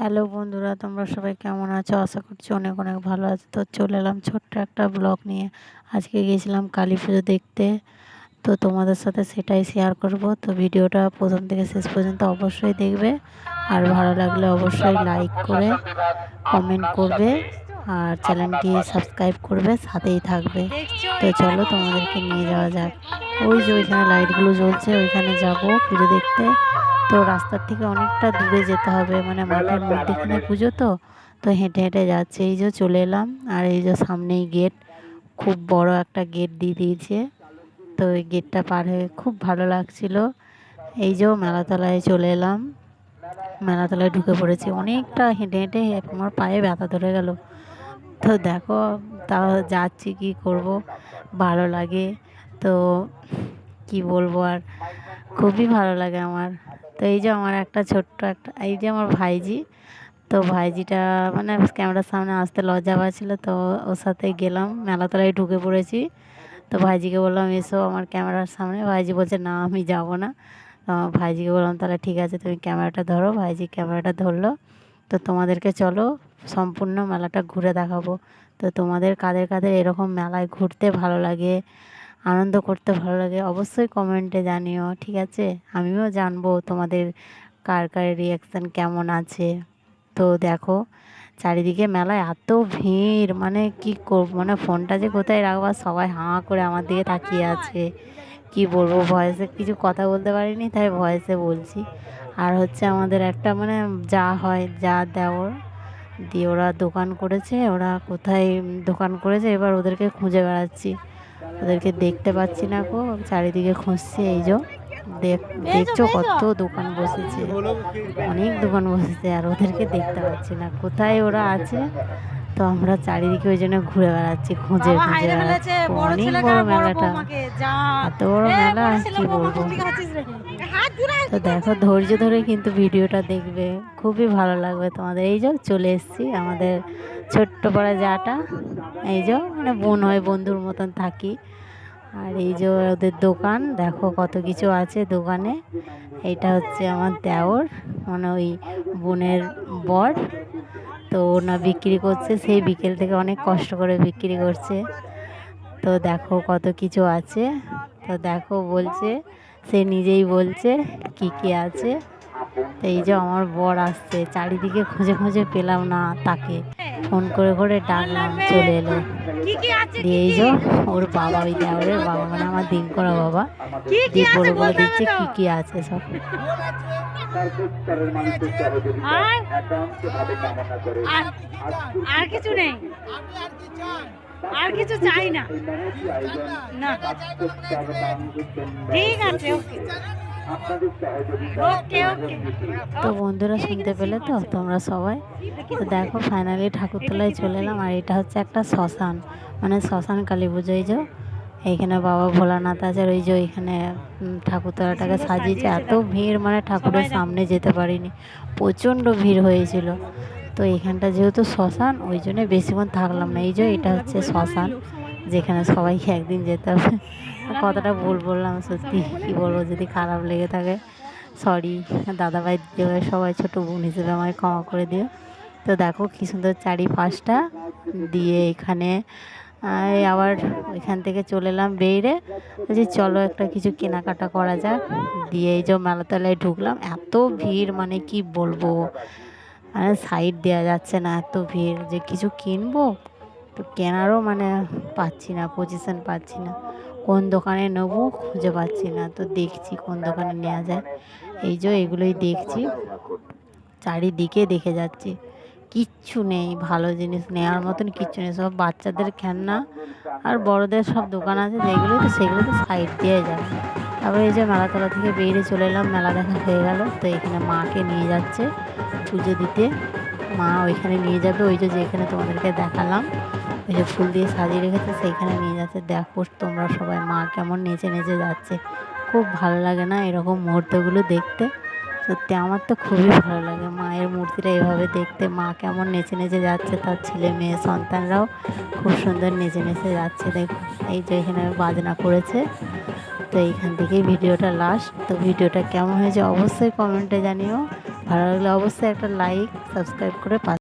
Hello বন্ধুরা, তোমরা সবাই কেমন আছো? আশা করছি অনেক অনেক ভালো আছো। তো চলে এলাম ছোট্ট একটা ব্লগ নিয়ে। আজকে গিয়েছিলাম কালী পুজো দেখতে। তো তোমাদের সাথে সেটাই শেয়ার করব। তো ভিডিওটা প্রথম থেকে শেষ পর্যন্ত অবশ্যই দেখবে। আর ভালো লাগলে অবশ্যই লাইক করে কমেন্ট করবে। আর চ্যানেলটি সাবস্ক্রাইব করবে, সাথেই থাকবে। তো চলো তোমাদেরকে নিয়ে যাওয়া যাক। ওই যে ওইখানে লাইটগুলো জ্বলছে, ওইখানে যাব পুজো দেখতে। তো রাস্তার থেকে অনেকটা দূরে যেতে হবে মানে মাঠের মধ্যেখানে পুজো তো তো হেঁটে হেঁটে যাচ্ছে। এই যে চলে এলাম, আর এই যে সামনেই গেট, খুব বড় একটা গেট দিয়ে দিয়েছে। তো ওই গেটটা পার হয়ে খুব ভালো লাগছিল। এই যে মেলাতলায় চলে এলাম, মেলাতলায় ঢুকে পড়েছি। অনেকটা হেঁটে হেঁটে আমার পায়ে ব্যথা ধরে গেল। তো দেখো তাও যাচ্ছি কি করব, ভালো লাগে। তো কি বলব আর খুবই ভালো লাগে আমার। তো এই যে আমার একটা ছোট্ট একটা, এই যে আমার ভাইজি, তো ভাইজিটা মানে ক্যামেরার সামনে আসতে লজ্জা পাচ্ছিলো, তো ওর সাথে গেলাম মেলাতলায় ঢুকে পড়েছি। তো ভাইজিকে বললাম, এসো আমার ক্যামেরার সামনে। ভাইজি বলছে, না, আমি যাব না। ভাইজিকে বললাম, তাহলে ঠিক আছে, তুমি ক্যামেরাটা ধরো। ভাইজি ক্যামেরাটা ধরলো। তো তোমাদেরকে চলো, সম্পূর্ণ মেলাটা ঘুরে দেখাবো। তো তোমাদের কাদের কাদের এরকম মেলায় ঘুরতে ভালো লাগে আনন্দ করতে ভালো লাগে, অবশ্যই কমেন্টে জানিও, ঠিক আছে? আমিও জানব তোমাদের কার কার রিয়াকশান কেমন আছে। তো দেখো, চারিদিকে মেলায় এত ভিড় মানে কি করব মানে ফোনটা যে কোথায় রাখবা, সবাই হাঁ করে আমার দিকে তাকিয়ে আছে। কি বলব ভয়েসে কিছু কথা বলতে পারিনি, তাই ভয়েসে বলছি। আর হচ্ছে আমাদের একটা মানে যা হয়, যা দেওয়ার, দিয়ে ওরা দোকান করেছে, ওরা কোথায় দোকান করেছে, এবার ওদেরকে খুঁজে বেড়াচ্ছি। ওদেরকে দেখতে পাচ্ছি না গো চারিদিকে খুঁজছি এই যে দেখছ কত দোকান বসেছে? অনেক দোকান বসেছে আর ওদেরকে দেখতে পাচ্ছি না। কোথায় ওরা আছে? তো আমরা চারিদিকে ওই জন্য ঘুরে বেড়াচ্ছি খুঁজে খুঁজে বেড়াচ্ছি। অনেক বড় মেলাটা। এত বড় মেলা কি বলব? তো দেখো ধৈর্য ধরে কিন্তু ভিডিওটা দেখবে। খুবই ভালো লাগবে তোমাদের। এই যে চলে এসছি আমাদের ছোট্ট পাড়া যাটা। এই যে মানে বোন হয় বন্ধুর মতন থাকি। আর এই যে ওদের দোকান, দেখো কত কিছু আছে দোকানে। এটা হচ্ছে আমার দেওর মানে ওই বোনের বর। তো ওনা বিক্রি করছে, সেই বিকেল থেকে অনেক কষ্ট করে বিক্রি করছে। তো দেখো কত কিছু আছে। তো দেখো বলছে, সে নিজেই বলছে কি কি আছে। তো এই যে আমার বর আসছে চারিদিকে খুঁজে খুঁজে পেলাম না তাকে। ফোন করে করে ডাকলাম চলে এলো। দিয়ে এই যে ওর বাবা ওই দেওয়ারের বাবা মানে আমার দিন করা বাবা। দিয়ে বলে বলে দিচ্ছে কি কি আছে সব। আর কিছু নেই। আর কিছু চাই না। না। ঠিক আছে ওকে। তো বন্ধুরা শুনতে পেলে তো? তোমরা সবাই? তো দেখো ফাইনালি ঠাকুরতলায় চলে এলাম, আর এটা হচ্ছে একটা শ্মশান। মানে শ্মশান কালী পুজো, এই যে। এইখানে বাবা ভোলানাথ আছে ওই যে ওইখানে ঠাকুরতলাটাকে সাজিয়েছে। এত ভিড় মানে ঠাকুরের সামনে যেতে পারিনি। প্রচণ্ড ভিড় হয়েছিল। তো এখানটা যেহেতু শ্মশান, ওই জন্যে বেশিক্ষণ থাকলাম না। এই যে এটা হচ্ছে শ্মশান। যেখানে সবাইকে একদিন যেতে হবে। কথাটা ভুল বললাম, সত্যি। কী বলব, যদি খারাপ লেগে থাকে সরি দাদাভাই, দিদিভাই, সবাই ছোটো বোন হিসেবে আমায় ক্ষমা করে দিও। তো দেখো কী সুন্দর চারিপাশটা দিয়ে এখানে আবার ওইখান থেকে চলে এলাম বেরিয়ে বলছি, চলো একটা কিছু কেনাকাটা করা যাক। দিয়ে এই যে মেলাতলায় ঢুকলাম। এত ভিড় মানে কি বলব? মানে সাইড দেওয়া যাচ্ছে না, এত ভিড়। যে কিছু কিনবো, তো কেনারও মানে পাচ্ছি না পজিশন পাচ্ছি না। কোন দোকানে নেব খুঁজে পাচ্ছি না। তো দেখছি কোন দোকানে নেওয়া যায়। এই যে এগুলোই দেখছি। চারিদিকে দেখে যাচ্ছি। কিচ্ছু নেই, ভালো জিনিস নেওয়ার মতন কিচ্ছু নেই। সব বাচ্চাদের খেলনা আর বড়দের সব দোকান আছে। যেগুলো তো সেগুলো তো সাইড দিয়ে যাবে তারপরে এই যে মেলাতলা থেকে বেরিয়ে চলে এলাম। মেলা দেখা হয়ে গেল। তো এখানে মাকে নিয়ে যাচ্ছে পুজো দিতে। মা ওইখানে নিয়ে যাবে। ওই যে যেখানে তোমাদেরকে দেখালাম। ওই যে ফুল দিয়ে সাজিয়ে রেখেছে, সেইখানে নিয়ে যাচ্ছে। দেখো তোমরা সবাই মা কেমন নেচে নেচে যাচ্ছে। খুব ভালো লাগে না এরকম মুহূর্তগুলো দেখতে? সত্যি আমার তো খুবই ভালো লাগে মায়ের মূর্তিটা এভাবে দেখতে। মা কেমন নেচে নেচে যাচ্ছে তার ছেলে মেয়ে সন্তানরাও খুব সুন্দর নেচে নেচে যাচ্ছে, দেখো। এই যে এখানে বাজনা করেছে, তো এইখান থেকেই ভিডিওটা লাস্ট তো ভিডিওটা কেমন হয়েছে অবশ্যই কমেন্টে জানিও। ভালো লাগলে অবশ্যই একটা লাইক সাবস্ক্রাইব করে